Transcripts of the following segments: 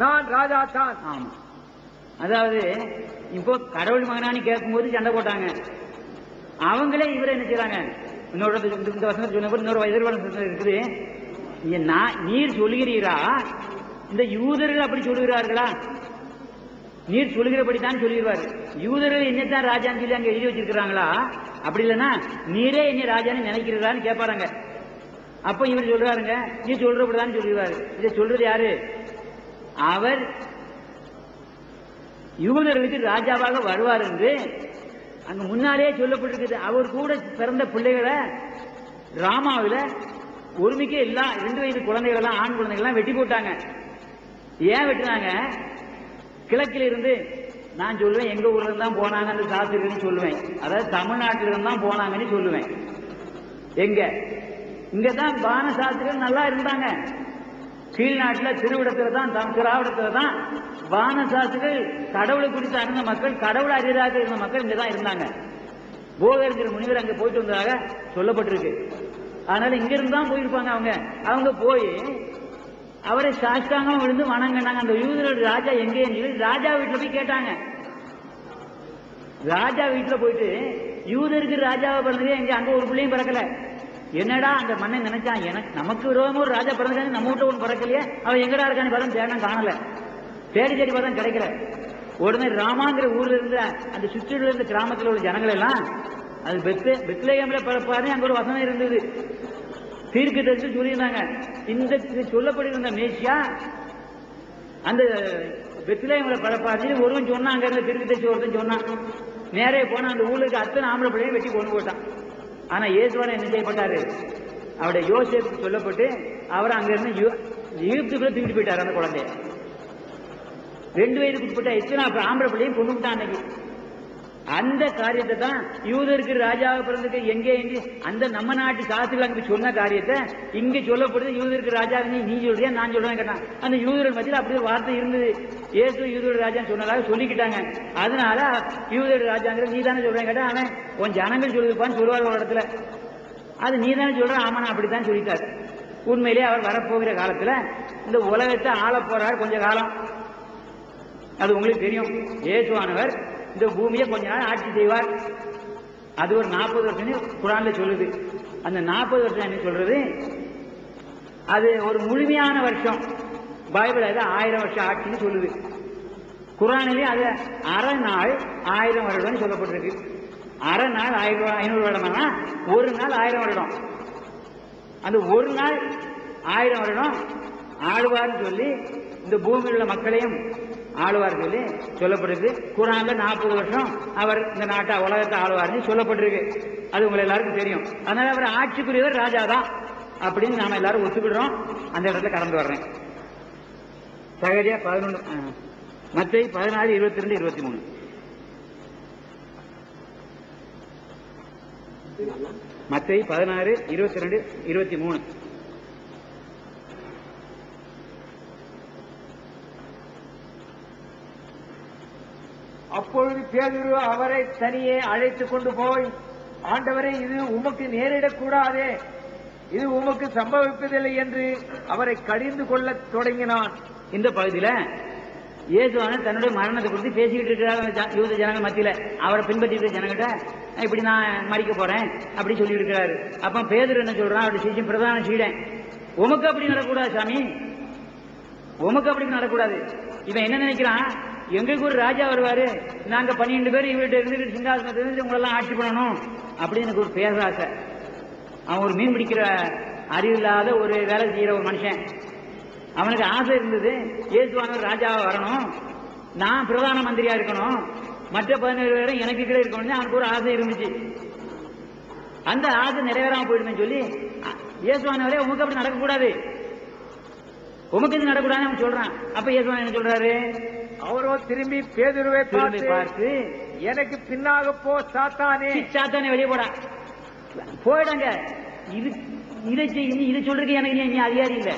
நான் ராஜா தான். ஆமா. அதாவது இப்போ கடவுள் மகனானி கேட்கும்போது சண்டை போட்டாங்க. அவங்களே இவரை என்ன செய்றாங்க இன்னொரு இந்த- இந்த சொன்ன சொன்னபோது இன்னொரு எதிர்வசனம் இருக்குது நான் நீர் சொல்லுகிறீரா? இந்த யூதர்கள் அப்படி சொல்லுகிறார்களா? நீர் சொல்லுகிறபடி தான் சொல்லிடுவார் யூதர்கள் என்னத்தான் ராஜான்னு சொல்லி அங்க எழுதி வச்சிருக்கிறாங்களா? அப்படி இல்லைன்னா நீரே என்ன ராஜான்னு நினைக்கிறீரான்னு கேட்பாருங்க. அப்ப இவர் சொல்றாருங்க நீ சொல்றபடிதான் சொல்லிடுவாரு இதை சொல்றது யாரு? அவர் யூதர்களுக்கு ராஜாவாக வருவார் என்று அங்க முன்னாலே சொல்லப்பட்டிருக்குது. அவர் கூட பிறந்த பிள்ளைகளை ராமாவில ஒருமிக்க எல்லாம் ரெண்டு வயது குழந்தைகள் எல்லாம் ஆண் குழந்தைகள் எல்லாம் வெட்டி போட்டாங்க. ஏன் வெட்டினாங்க? கிழக்கில் இருந்து நான் சொல்லுவேன் எங்க ஊர்ல இருந்து தான் போனாங்க அந்த சாஸ்திரிகள்னு சொல்லுவேன் அதாவது தமிழ்நாட்டில இருந்து தான் போனாங்கன்னு சொல்லுவேன் எங்க? இங்கதான் பான சாஸ்திரிகள் நல்லா இருந்தாங்க. கீழ்நாட்டில் திருவிடத்தில் தான் தம் திராவிடத்தில் தான் வான கடவுளை குறித்து அறிந்த மக்கள் கடவுள் அறியதாக இருந்த மக்கள் இங்கே தான் இருந்தாங்க. போகருங்கிற முனிவர் அங்கே போயிட்டு வந்ததாக சொல்லப்பட்டிருக்கு. அதனால இங்கிருந்து தான் போயிருப்பாங்க அவங்க. அவங்க போய் அவரை சாஷ்டாங்கம் விழுந்து வணங்கினாங்க அந்த யூதரோட ராஜா எங்கேன்னு ராஜா வீட்டில் போய் கேட்டாங்க. ராஜா வீட்டில் போயிட்டு யூதருக்கு ராஜாவை பிறந்ததே எங்க அங்க ஒரு பிள்ளையும் பிறக்கல. என்னடா அந்த மண்ணை நினைச்சான் எனக்கு நமக்கு விரோதமா ஒரு ராஜா பிறந்தானே நம்ம வீட்டை ஒன்று பிறக்கலையே? அவன் எங்கடா இருக்கான்னு பார்த்தா தேடம் காணல. தேடி தேடி பார்த்தா கிடைக்கல. உடனே ராமாங்கிற ஊர்ல இருந்த அந்த சுற்றில இருந்த கிராமத்தில் உள்ள ஜனங்கள் எல்லாம் அது பெத்து பெத்லேயம்ல பிறப்பாரு அங்க ஒரு வசனம் இருந்தது. தீர்க்கு தரிசி சொல்லியிருந்தாங்க. இந்த இது சொல்லப்பட்டிருந்த மேசியா அந்த வெத்திலேயங்களை பிறப்பாரு ஒருவன் சொன்னான் அங்க இருந்த திருக்கு தச்சு ஒருத்தன் சொன்னான். நேரே போனா அந்த ஊருக்கு அத்தனை ஆம்பளை பிள்ளையும் வெட்டி கொண்டு போட்டான். ஆனா இயேசுவான என்ன செய்யப்பட்டாரு? அவருடைய யோசிப்பு சொல்லப்பட்டு அவர் அங்க இருந்து யூ- தூக்கிட்டு போயிட்டாரு அந்த குழந்தைய. ரெண்டு வயதுக்கு உட்பட்ட எத்தனை ஆம்பளை பிள்ளையும் கொண்டு விட்டான் அன்னைக்கு. அந்த காரியத்தை தான் யூதருக்கு ராஜாவை பிறந்ததுக்கு எங்கே எங்கே அந்த நம்ம நாட்டு சாஸ்திரிகள் அங்க சொன்ன காரியத்தை இங்க சொல்லப்படுது. யூதருக்கு ராஜா நீ சொல்றியா? நான் சொல்றேன் கேட்டான். அந்த யூதர்கள் மத்தியில் அப்படி ஒரு வார்த்தை இருந்தது. ஏசு யூதர் ராஜான்னு சொன்னதாக சொல்லிக்கிட்டாங்க. அதனால யூதர் ராஜாங்கிற நீ தானே சொல்றேன் கேட்டா அவன் உன் ஜனங்கள் சொல்லுப்பான்னு சொல்லுவார் ஒரு இடத்துல. அது நீ தானே சொல்ற? ஆமா நான் அப்படித்தான் சொல்லிட்டார். உண்மையிலேயே அவர் வரப்போகிற காலத்துல இந்த உலகத்தை ஆளப் போறார் கொஞ்ச காலம். அது உங்களுக்கு தெரியும். இயேசுவானவர் இந்த பூமியை கொஞ்ச நாள் ஆட்சி செய்வார். அது ஒரு நாற்பது வருஷம் குரான்ல சொல்லுது. அந்த நாற்பது வருஷம் என்ன சொல்றது? அது ஒரு முழுமையான வருஷம். பைபிள் அது ஆயிரம் வருஷம் ஆட்சின்னு சொல்லுது. குரானிலே அது அரை நாள் ஆயிரம் வருடம்னு சொல்லப்பட்டிருக்கு. அரை நாள் ஆயிரம் ஐநூறு வருடம்னா? ஒரு நாள் ஆயிரம் வருடம். அந்த ஒரு நாள் ஆயிரம் வருடம் ஆழ்வார்னு சொல்லி இந்த பூமியில் உள்ள மக்களையும் ஆளுவார் சொல்லி சொல்லப்பட்டிருக்கு. குரான்ல நாற்பது வருஷம் அவர் இந்த நாட்டை உலகத்தை ஆழ்வார்னு சொல்லப்பட்டிருக்கு. அது உங்களை எல்லாருக்கும் தெரியும். அதனால அவர் ஆட்சிக்குரியவர் ராஜா தான் அப்படின்னு நாம எல்லாரும் ஒத்துக்கிடுறோம். அந்த இடத்துல கடந்து வர்றேன். சகஜா பதினொன்று மத்தை பதினாறு இருபத்தி ரெண்டு இருபத்தி மூணு மத்தை பதினாறு இருபத்தி ரெண்டு இருபத்தி மூணு அப்பொழுது பேதுரு அவரை தனியே அழைத்துக் கொண்டு போய் ஆண்டவரே இது உமக்கு நேரிடக்கூடாதே. இது உமக்கு சம்பவிப்பதில்லை என்று அவரை கடிந்து கொள்ளத் தொடங்கினான். இந்த பகுதியில இயேசுவான தன்னுடைய மரணத்தை குறித்து பேசிக்கிட்டு இருக்கிறார் யூத ஜனங்கள் மத்தியில. அவரை பின்பற்றிட்டு ஜனங்கிட்ட இப்படி நான் மறிக்க போறேன் அப்படி சொல்லி இருக்கிறாரு. அப்ப பேதர் என்ன சொல்றான்? அவருடைய சீசன் பிரதான சீடன். உமக்கு அப்படி நடக்கூடாது சாமி. உமக்கு அப்படி நடக்கூடாது இவன் என்ன நினைக்கிறான்? எங்களுக்கு ஒரு ராஜா வருவாரு. நாங்க பன்னிரெண்டு பேர் இவர்கிட்ட இருந்து சிங்காசனத்துல இருந்து உங்களெல்லாம் ஆட்சி பண்ணணும் அப்படின்னு எனக்கு ஒரு பேராசை அவன் ஒரு மீன் பிடிக்கிற அறிவில்லாத ஒரு வேலை செய்யற ஒரு மனுஷன். அவனுக்கு ஆசை இருந்தது இயேசுவானவர் ராஜாவை வரணும். நான் பிரதான மந்திரியா இருக்கணும். மற்ற பதினேழு பேரும் எனக்கு கீழே இருக்கணும்னு அவனுக்கு ஒரு ஆசை இருந்துச்சு. அந்த ஆசை நிறைவேறாம போயிடுமே சொல்லி இயேசுவானவரே உமக்கு அப்படி நடக்கக்கூடாது. உமக்கு இது நடக்கூடாதுன்னு அவன் சொல்றான். அப்ப இயேசுவான் என்ன சொல்றாரு? அவரோ திரும்பி பேதுருவை திரும்பி பார்த்து எனக்கு பின்னாக போ சாத்தானே. சாத்தானே வெளியே போடா. போயிடுங்க. இது இதை இதை சொல்றதுக்கு எனக்கு நீ- அதிகாரி இல்ல.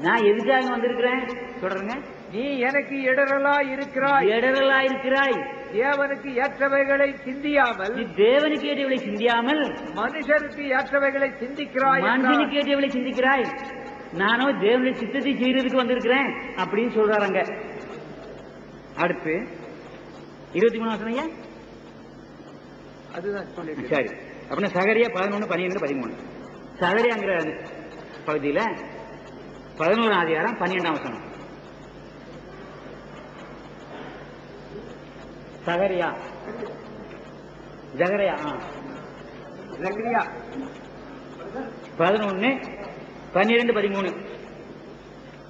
நான் எதுக்காக வந்திருக்கிறேன்? சொல்றேங்க நீ எனக்கு இடரலா இருக்கிறாய். இடரலா இருக்கிறாய். தேவனுக்கு ஏற்றவைகளை சிந்தியாமல் தேவனுக்கு ஏற்றவளை சிந்தியாமல் மனுஷருக்கு ஏற்றவைகளை சிந்திக்கிறாய். மனுஷனுக்கு ஏற்றவளை சிந்திக்கிறாய். நானும் தேவனுடைய சித்தத்தை செய்யறதுக்கு வந்திருக்கிறேன் அப்படின்னு சொல்றாங்க அடுத்து இருபத்தி மூணு வசனம் ஐயா? அதுதான் சரி. அப்படின்னா சகரியா பதினொன்று பன்னிரெண்டு பதிமூணு. சகரியாங்கிற பகுதியில பதினோராம் அதிகாரம் பன்னிரெண்டாம் வசனம். சகரியா. ஜகரியா ஆ. ஜக்கரியா பதினொன்னு பன்னிரெண்டு பதிமூணு.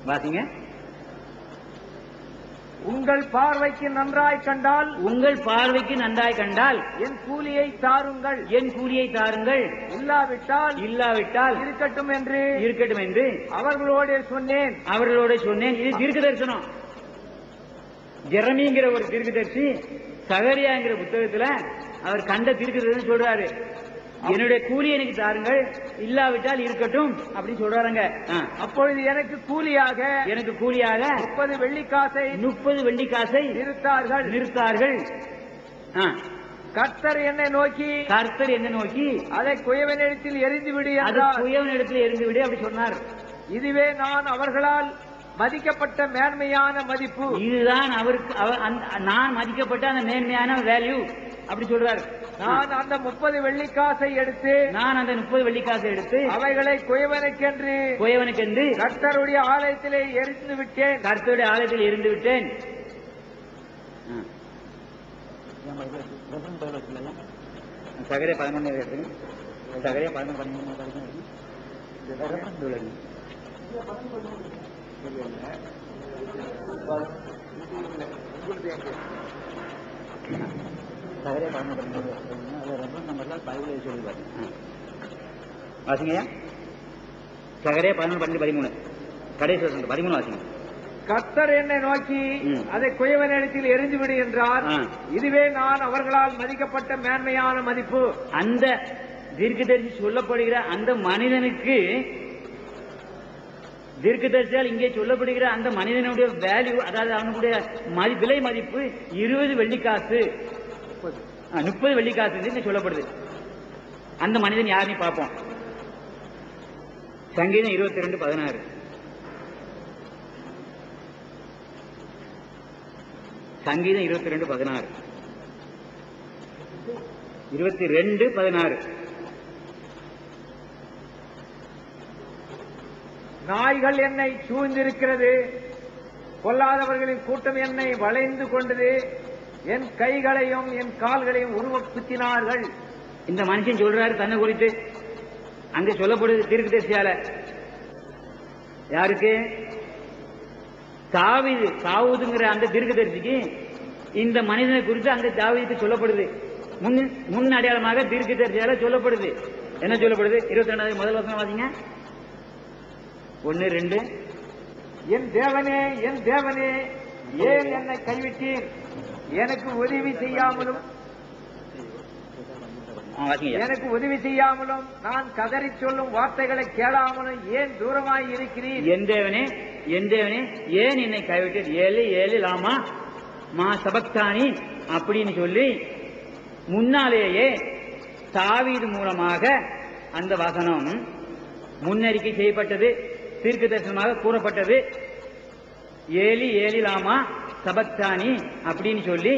வாசிங்க. உங்கள் பார்வைக்கு நன்றாய் கண்டால் உங்கள் பார்வைக்கு நன்றாய் கண்டால் என் கூலியை தாருங்கள். என் கூலியை தாருங்கள். இல்லாவிட்டால் இல்லாவிட்டால் இருக்கட்டும் என்று இருக்கட்டும் என்று அவர்களோடு சொன்னேன். அவர்களோட சொன்னேன். இது தீர்க்க தரிசனம் ஜெரமிங்கிற ஒரு தீர்க்கதரிசி சகரியாங்கிற புத்தகத்துல அவர் கண்ட தீர்க்க தரிசனம் சொல்றாரு. என்னுடைய கூலி எனக்கு தாருங்கள். இல்லாவிட்டால் இருக்கட்டும் அப்படின்னு சொல்றாருங்க. ஆ. அப்பொழுது எனக்கு கூலியாக எனக்கு கூலியாக முப்பது வெள்ளிக்காசை முப்பது வெள்ளிக்காசை நிறுத்தார்கள். நிறுத்தார்கள். கர்த்தர் என்னை நோக்கி கர்த்தர் என்ன நோக்கி அதை குயவனிடத்தில் எரிந்துவிடு அது என்றார். குயவன் இடத்துல இருந்து விடு அப்படி சொன்னார். இதுவே நான் அவர்களால் மதிக்கப்பட்ட மேன்மையான மதிப்பு. இதுதான் அவருக்கு நான் மதிக்கப்பட்ட அந்த மேன்மையான வேல்யூ அப்படி சொல்றாரு. நான் அந்த முப்பது வெள்ளிக்காசை எடுத்து நான் அந்த முப்பது வெள்ளிக்காசை எடுத்து அவைகளை குயவனுக்கென்று குயவனுக்கு என்று கர்த்தருடைய ஆலயத்திலே எரிந்து விட்டேன். கர்த்தருடைய ஆலயத்தில் இருந்து விட்டேன். சகரே பதினொன்று சகரே பதினொன்று பதினொன்று சகரே பதினொன்று பதினொன்று சொல்லி வாசிங்கய்யா சகரே பதினொன்று பன்னெண்டு பதிமூணு. கடைசி வருஷம் பதிமூணு வாசிங்க. கர்த்தர் என்னை நோக்கி ம். அதை குயவனிடத்தில் எரிந்துவிடு என்றார். இதுவே நான் அவர்களால் மதிக்கப்பட்ட மேன்மையான மதிப்பு. அந்த தீர்க்கதரிசி சொல்லப்படுகிற அந்த மனிதனுக்கு தீர்க்கதரிசியால் இங்கே சொல்லப்படுகிற அந்த மனிதனுடைய வேல்யூ அதாவது அவனுடைய மதி விலை மதிப்பு இருபது வெள்ளிக்காசு. முப்பது. வெள்ளிக்காசு சொல்லப்படுது. அந்த மனிதன் யாருன்னு பார்ப்போம். சங்கீதம் இருபத்தி ரெண்டு பதினாறு. சங்கீதம் இருபத்தி ரெண்டு பதினாறு. இருபத்தி ரெண்டு பதினாறு. நாய்கள் என்னை சூழ்ந்திருக்கிறது. கொல்லாதவர்களின் கூட்டம் என்னை வளைந்து கொண்டது. என் கைகளையும் என் கால்களையும் உருவ குத்தினார்கள் இந்த மனுஷன் சொல்றாரு தன்னை குறித்து. அங்க சொல்லப்படுது தீர்க்கதரிசியால. யாருக்கு? தாவீது தாவூதுங்கிற அந்த தீர்க்கதரிசிக்கு இந்த மனிதனை குறித்து அங்க தாவீதுக்கு சொல்லப்படுது. முன் முன் அடையாளமாக தீர்க்கதரிசியால சொல்லப்படுது. என்ன சொல்லப்படுது? இருபத்தி ரெண்டாவது முதல் வசனம் வாசிங்க. ஒன்னு ரெண்டு. என் தேவனே என் தேவனே ஏன் என்னை கைவிட்டீர்? எனக்கு உதவி செய்யாமலும். எனக்கு உதவி செய்யாமலும் நான் கதறிச் சொல்லும் வார்த்தைகளை கேளாமலும் ஏன் தூரமாய் இருக்கிறீர்? என் தேவனே என் தேவனே ஏன் என்னை கைவிட்டு ஏழு ஏழு லாமா மா சபக்தானி அப்படின்னு சொல்லி முன்னாலேயே தாவீது மூலமாக அந்த வசனம் முன்னறிக்கை செய்யப்பட்டது தீர்க்க தரிசனமாக கூறப்பட்டது. ஏலி ஏலிலாமா சபக்தானி அப்படின்னு சொல்லி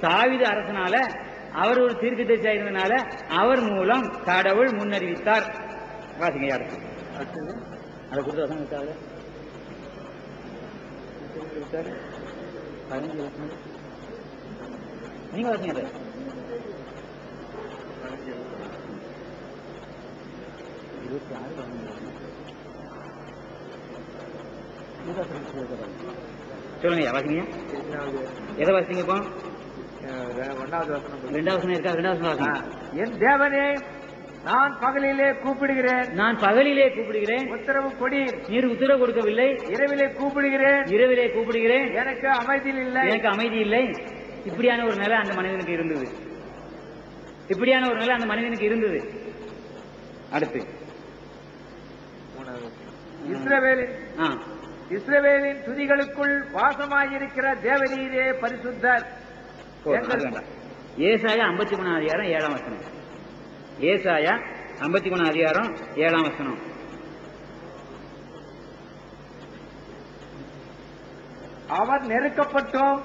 தாவீது அரசனால அவர் ஒரு தீர்க்க தரிசியா அவர் மூலம் கடவுள் முன்னறிவித்தார். வாசிங்க யாருக்கு அதை கொடுத்து வசனம் விட்டாரு நீங்க வாசிங்க அதை. இருபத்தி ஆறு பதினஞ்சு சொல்லுங்க வாசிங்க எதை வாசிங்க இப்போ? ரெண்டாவது இருக்கா? ரெண்டாவது என் தேவனே நான் பகலிலே கூப்பிடுகிறேன். நான் பகலிலே கூப்பிடுகிறேன். உத்தரவு கொடீர் நீர் உத்தரவு கொடுக்கவில்லை. இரவிலே கூப்பிடுகிறேன். இரவிலே கூப்பிடுகிறேன். எனக்கு அமைதியில் இல்லை. எனக்கு அமைதி இல்லை. இப்படியான ஒரு நிலை அந்த மனிதனுக்கு இருந்தது. இப்படியான ஒரு நிலை அந்த மனிதனுக்கு இருந்தது. அடுத்து. இஸ்ரவேலின் இஸ்ரவேலின் துதிகளுக்குள் வாசமாயிருக்கிற தேவநீரே பரிசுத்தர். ஏசாயா ஐம்பத்தி மூணு அதிகாரம் ஏழாம் வசனம். ஏசாயா ஐம்பத்தி மூணு அதிகாரம் ஏழாம் வசனம். அவர் நெருக்கப்பட்டும்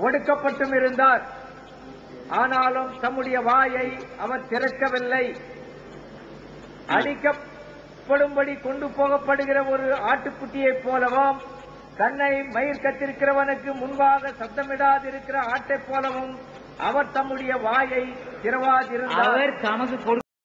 ஒடுக்கப்பட்டும் இருந்தார். ஆனாலும் தம்முடைய வாயை அவர் திறக்கவில்லை. அடிக்க அடிக்கப்படும்படி கொண்டு போகப்படுகிற ஒரு ஆட்டுக்குட்டியைப் போலவும் தன்னை மயிர் கத்திருக்கிறவனுக்கு முன்பாக சத்தமிடாதிருக்கிற ஆட்டைப் போலவும் அவர் தம்முடைய வாயை திறவாதிருந்தார். அவர் தமக்கு